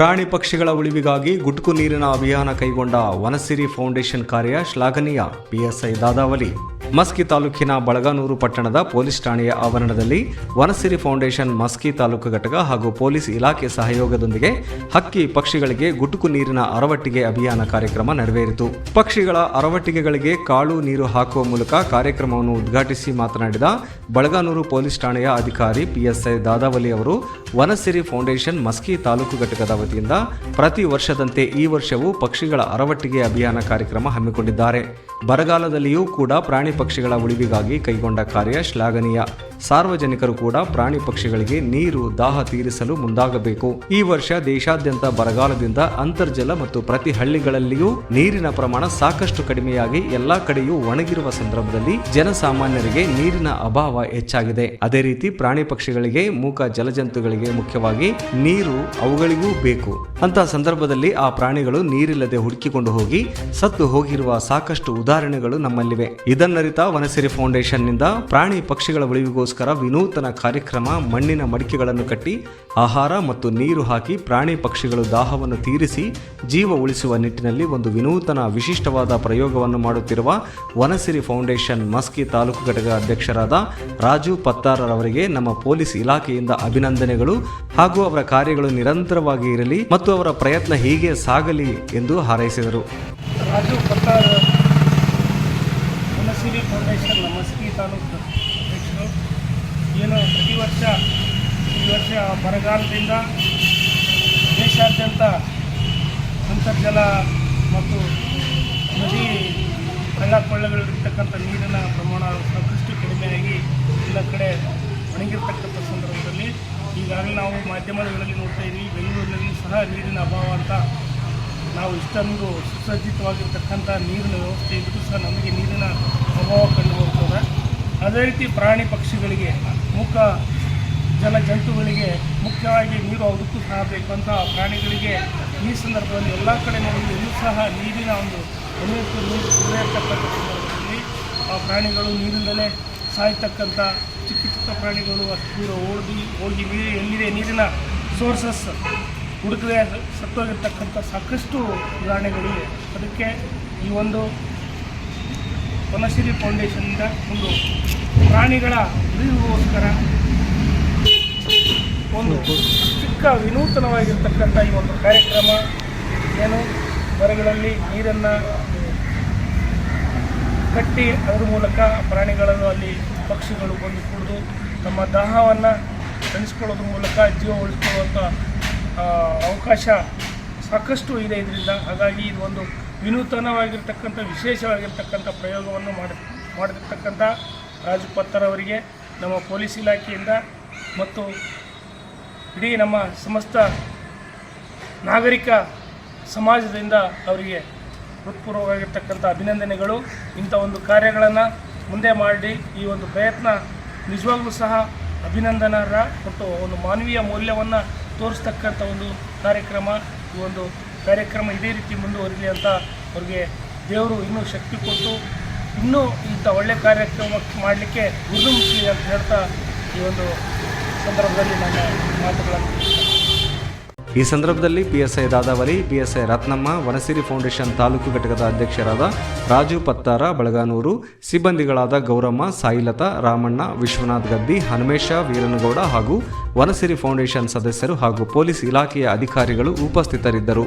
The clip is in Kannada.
ಪ್ರಾಣಿ ಪಕ್ಷಿಗಳ ಉಳಿವಿಗಾಗಿ ಗುಟ್ಕು ನೀರಿನ ಅಭಿಯಾನ ಕೈಗೊಂಡ ವನಸಿರಿ ಫೌಂಡೇಶನ್ ಕಾರ್ಯ ಶ್ಲಾಘನೀಯ ಪಿಎಸ್ಐ ದಾದಾವಲಿ. ಮಸ್ಕಿ ತಾಲೂಕಿನ ಬಳಗಾನೂರು ಪಟ್ಟಣದ ಪೊಲೀಸ್ ಠಾಣೆಯ ಆವರಣದಲ್ಲಿ ವನಸಿರಿ ಫೌಂಡೇಶನ್ ಮಸ್ಕಿ ತಾಲೂಕು ಘಟಕ ಹಾಗೂ ಪೊಲೀಸ್ ಇಲಾಖೆ ಸಹಯೋಗದೊಂದಿಗೆ ಹಕ್ಕಿ ಪಕ್ಷಿಗಳಿಗೆ ಗುಟುಕು ನೀರಿನ ಅರವಟ್ಟಿಗೆ ಅಭಿಯಾನ ಕಾರ್ಯಕ್ರಮ ನೆರವೇರಿತು. ಪಕ್ಷಿಗಳ ಅರವಟ್ಟಿಗೆಗಳಿಗೆ ಕಾಳು ನೀರು ಹಾಕುವ ಮೂಲಕ ಕಾರ್ಯಕ್ರಮವನ್ನು ಉದ್ಘಾಟಿಸಿ ಮಾತನಾಡಿದ ಬಳಗಾನೂರು ಪೊಲೀಸ್ ಠಾಣೆಯ ಅಧಿಕಾರಿ ಪಿಎಸ್ಐ ದಾದಾವಲಿ ಅವರು, ವನಸಿರಿ ಫೌಂಡೇಶನ್ ಮಸ್ಕಿ ತಾಲೂಕು ಘಟಕದ ವತಿಯಿಂದ ಪ್ರತಿ ವರ್ಷದಂತೆ ಈ ವರ್ಷವೂ ಪಕ್ಷಿಗಳ ಅರವಟ್ಟಿಗೆ ಅಭಿಯಾನ ಕಾರ್ಯಕ್ರಮ ಹಮ್ಮಿಕೊಂಡಿದ್ದಾರೆ. ಬರಗಾಲದಲ್ಲಿಯೂ ಕೂಡ ಪ್ರಾಣಿ ಪಕ್ಷಿಗಳ ಉಳಿವಿಗಾಗಿ ಕೈಗೊಂಡ ಕಾರ್ಯ ಶ್ಲಾಘನೀಯ. ಸಾರ್ವಜನಿಕರು ಕೂಡ ಪ್ರಾಣಿ ಪಕ್ಷಿಗಳಿಗೆ ನೀರು, ದಾಹ ತೀರಿಸಲು ಮುಂದಾಗಬೇಕು. ಈ ವರ್ಷ ದೇಶಾದ್ಯಂತ ಬರಗಾಲದಿಂದ ಅಂತರ್ಜಲ ಮತ್ತು ಪ್ರತಿ ಹಳ್ಳಿಗಳಲ್ಲಿಯೂ ನೀರಿನ ಪ್ರಮಾಣ ಸಾಕಷ್ಟು ಕಡಿಮೆಯಾಗಿ ಎಲ್ಲಾ ಕಡೆಯೂ ಒಣಗಿರುವ ಸಂದರ್ಭದಲ್ಲಿ ಜನಸಾಮಾನ್ಯರಿಗೆ ನೀರಿನ ಅಭಾವ ಹೆಚ್ಚಾಗಿದೆ. ಅದೇ ರೀತಿ ಪ್ರಾಣಿ ಪಕ್ಷಿಗಳಿಗೆ ಮೂಕ ಜಲಜಂತುಗಳಿಗೆ ಮುಖ್ಯವಾಗಿ ನೀರು ಅವುಗಳಿಗೂ ಬೇಕು. ಅಂತ ಸಂದರ್ಭದಲ್ಲಿ ಆ ಪ್ರಾಣಿಗಳು ನೀರಿಲ್ಲದೆ ಹುಡುಕಿಕೊಂಡು ಹೋಗಿ ಸತ್ತು ಹೋಗಿರುವ ಸಾಕಷ್ಟು ಉದಾಹರಣೆಗಳು ನಮ್ಮಲ್ಲಿವೆ. ಇದನ್ನರಿತ ವನಸಿರಿ ಫೌಂಡೇಶನ್ನಿಂದ ಪ್ರಾಣಿ ಪಕ್ಷಿಗಳ ಉಳಿವಿಗೋಸ್ಕರ ವಿನೂತನ ಕಾರ್ಯಕ್ರಮ, ಮಣ್ಣಿನ ಮಡಿಕೆಗಳನ್ನು ಕಟ್ಟಿ, ಆಹಾರ ಮತ್ತು ನೀರು ಹಾಕಿ ಪ್ರಾಣಿ ಪಕ್ಷಿಗಳು ದಾಹವನ್ನು ತೀರಿಸಿ, ಜೀವ ಉಳಿಸುವ ನಿಟ್ಟಿನಲ್ಲಿ ಒಂದು ವಿನೂತನ ವಿಶಿಷ್ಟವಾದ ಪ್ರಯೋಗವನ್ನು ಮಾಡುತ್ತಿರುವ ವನಸಿರಿ ಫೌಂಡೇಶನ್ ಮಸ್ಕಿ ತಾಲೂಕು ಘಟಕ ಅಧ್ಯಕ್ಷರಾದ ರಾಜು ಪತ್ತಾರರವರಿಗೆ ನಮ್ಮ ಪೊಲೀಸ್ ಇಲಾಖೆಯಿಂದ ಅಭಿನಂದನೆಗಳು. ಹಾಗೂ ಅವರ ಕಾರ್ಯಗಳು ನಿರಂತರವಾಗಿ ಇರಲಿ ಮತ್ತು ಅವರ ಪ್ರಯತ್ನ ಹೀಗೆ ಸಾಗಲಿ ಎಂದು ಹಾರೈಸಿದರು. ರಾಜು ಪತ್ತಾರ್ ಫೌಂಡೇಶನ್ ಮಸ್ಕಿ ತಾಲೂಕು ಏನು ಪ್ರತಿ ವರ್ಷ ಈ ವರ್ಷ ಬರಗಾಲದಿಂದ ದೇಶಾದ್ಯಂತ ಅಂತರ್ಜಲ ಮತ್ತು ನದಿ ಹಳ್ಳ ಕೊಳ್ಳಗಳಿರ್ತಕ್ಕಂಥ ನೀರಿನ ಪ್ರಮಾಣ ಸಾಕಷ್ಟು ಕಡಿಮೆಯಾಗಿ ಎಲ್ಲ ಕಡೆ ಒಣಗಿರ್ತಕ್ಕಂಥ ಸಂದರ್ಭದಲ್ಲಿ ಈಗಾಗಲೇ ನಾವು ಮಾಧ್ಯಮಗಳಲ್ಲಿ ನೋಡ್ತಾ ಇದ್ದೀವಿ. ಬೆಂಗಳೂರಿನಲ್ಲಿ ಸಹ ನೀರಿನ ಅಭಾವ ಅಂತ ನಾವು ಇಷ್ಟೊಂದು ಸುಸಜ್ಜಿತವಾಗಿರ್ತಕ್ಕಂಥ ನೀರಿನ ವ್ಯವಸ್ಥೆ ಇದ್ದರೂ ಸಹ ನಮಗೆ ನೀರಿನ ಅಭಾವ ಕಂಡು ಅದೇ ರೀತಿ ಪ್ರಾಣಿ ಪಕ್ಷಿಗಳಿಗೆ ಮುಖ ಜಲ ಜಂತುಗಳಿಗೆ ಮುಖ್ಯವಾಗಿ ನೀರು ಅದಕ್ಕೂ ಸಹ ಬೇಕಂತ ಪ್ರಾಣಿಗಳಿಗೆ ಈ ಸಂದರ್ಭದಲ್ಲಿ ಎಲ್ಲ ಕಡೆ ನೋಡಿದ್ರೆ ಇನ್ನೂ ಸಹ ನೀರಿನ ಒಂದು ಅನೇಕ ನೀರು ಇರ್ತಕ್ಕಂಥ ಸಂದರ್ಭದಲ್ಲಿ ಆ ಪ್ರಾಣಿಗಳು ನೀರಿಂದಲೇ ಸಾಯ್ತಕ್ಕಂಥ ಚಿಕ್ಕ ಚಿಕ್ಕ ಪ್ರಾಣಿಗಳು ಅಷ್ಟು ದೂರ ಓಡಿ, ಹೋಗಿ ನೀರು ಎಲ್ಲಿದೆ ನೀರಿನ ಸೋರ್ಸಸ್ ಹುಡುಕದೆ ಸತ್ತೋಗಿರ್ತಕ್ಕಂಥ ಸಾಕಷ್ಟು ಉದಾಹರಣೆಗಳಿವೆ ಅದಕ್ಕೆ ಈ ಒಂದು ವನಶ್ರೀ ಫೌಂಡೇಶನ್ನಿಂದ ಒಂದು ಪ್ರಾಣಿಗಳ ಉಳಿವಿಗೋಸ್ಕರ ಒಂದು ಚಿಕ್ಕ ವಿನೂತನವಾಗಿರ್ತಕ್ಕಂಥ ಈ ಒಂದು ಕಾರ್ಯಕ್ರಮ ಏನು? ಮರಗಳಲ್ಲಿ ನೀರನ್ನು ಕಟ್ಟಿ ಅದರ ಮೂಲಕ ಪ್ರಾಣಿಗಳನ್ನು ಅಲ್ಲಿ ಪಕ್ಷಿಗಳು ಬಂದು ಕುಡಿದು ತಮ್ಮ ದಾಹವನ್ನು ತಣಿಸ್ಕೊಳ್ಳೋದ್ರ ಮೂಲಕ ಜೀವ ಉಳಿಸ್ಕೊಳ್ಳುವಂಥ ಅವಕಾಶ ಸಾಕಷ್ಟು ಇದೆ ಇದರಿಂದ. ಹಾಗಾಗಿ ಇದು ಒಂದು ವಿನೂತನವಾಗಿರ್ತಕ್ಕಂಥ, ವಿಶೇಷವಾಗಿರ್ತಕ್ಕಂಥ ಪ್ರಯೋಗವನ್ನು ಮಾಡಿ, ಮಾಡಿರ್ತಕ್ಕಂಥ ರಾಜು ಪತ್ತರ್ ಅವರಿಗೆ ನಮ್ಮ ಪೊಲೀಸ್ ಇಲಾಖೆಯಿಂದ ಮತ್ತು ಇಡೀ ನಮ್ಮ ಸಮಸ್ತ ನಾಗರಿಕ ಸಮಾಜದಿಂದ ಅವರಿಗೆ ಹೃತ್ಪೂರ್ವವಾಗಿರ್ತಕ್ಕಂಥ ಅಭಿನಂದನೆಗಳು. ಇಂಥ ಒಂದು ಕಾರ್ಯಗಳನ್ನು ಮುಂದೆ ಮಾಡಿ ಈ ಒಂದು ಪ್ರಯತ್ನ ನಿಜವಾಗಲೂ ಸಹ ಅಭಿನಂದನರ ಮತ್ತು ಒಂದು ಮಾನವೀಯ ಮೌಲ್ಯವನ್ನು ತೋರಿಸ್ತಕ್ಕಂಥ ಒಂದು ಕಾರ್ಯಕ್ರಮ. ಈ ಒಂದು ಕಾರ್ಯಕ್ರಮ ಇದೇ ರೀತಿ ಮುಂದುವರಿಲಿ ಅಂತ ಅವ್ರಿಗೆ ದೇವರು ಇನ್ನೂ ಶಕ್ತಿ ಕೊಟ್ಟು ಇನ್ನೂ ಇಂಥ ಒಳ್ಳೆ ಕಾರ್ಯಕ್ರಮ ಮಾಡಲಿಕ್ಕೆ ಉರುಮುಖಿ ಅಂತ ಹೇಳ್ತಾ ಈ ಒಂದು ಸಂದರ್ಭದಲ್ಲಿ ನನ್ನ ಮಾತುಗಳನ್ನು ಈ ಸಂದರ್ಭದಲ್ಲಿ PSI S PSI Ratnamma, Vanasiri foundation taluk ಘಟಕದ ಅಧ್ಯಕ್ಷರಾದ ರಾಜು ಪತ್ತಾರ, ಬಳಗಾನೂರು, ಸಿಬ್ಬಂದಿಗಳಾದ ಗೌರಮ್ಮ, ಸಾಯಿಲತಾ, ರಾಮಣ್ಣ, ವಿಶ್ವನಾಥ್ ಗದ್ದಿ, ಹನುಮೇಶ, ವೀರನಗೌಡ ಹಾಗೂ ವನಸಿರಿ ಫೌಂಡೇಶನ್ ಸದಸ್ಯರು ಹಾಗೂ ಪೊಲೀಸ್ ಇಲಾಖೆಯ ಅಧಿಕಾರಿಗಳು ಉಪಸ್ಥಿತರಿದ್ದರು.